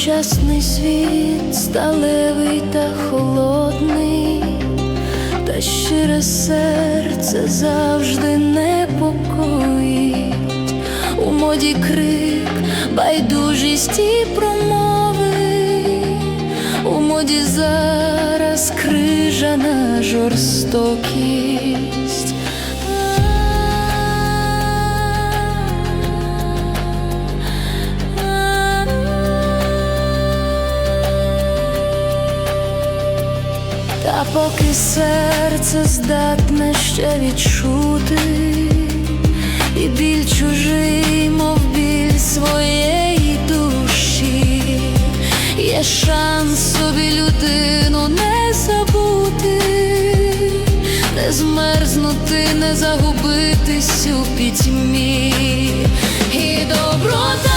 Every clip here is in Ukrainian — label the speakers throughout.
Speaker 1: Сучасний світ сталевий та холодний, та щире серце завжди непокоїть. У моді крик, байдужість і промови, у моді зараз крижана жорстокість. Поки серце здатне ще відчути, і біль чужий, мов біль своєї душі, є шанс собі людину не забути, не змерзнути, не загубитись у пітьмі, і доброта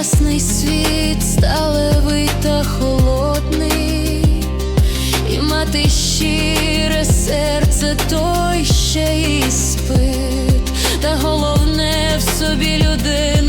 Speaker 1: ясний світ сталевий та холодний, і мати щире серце той ще і спить, та головне в собі людей.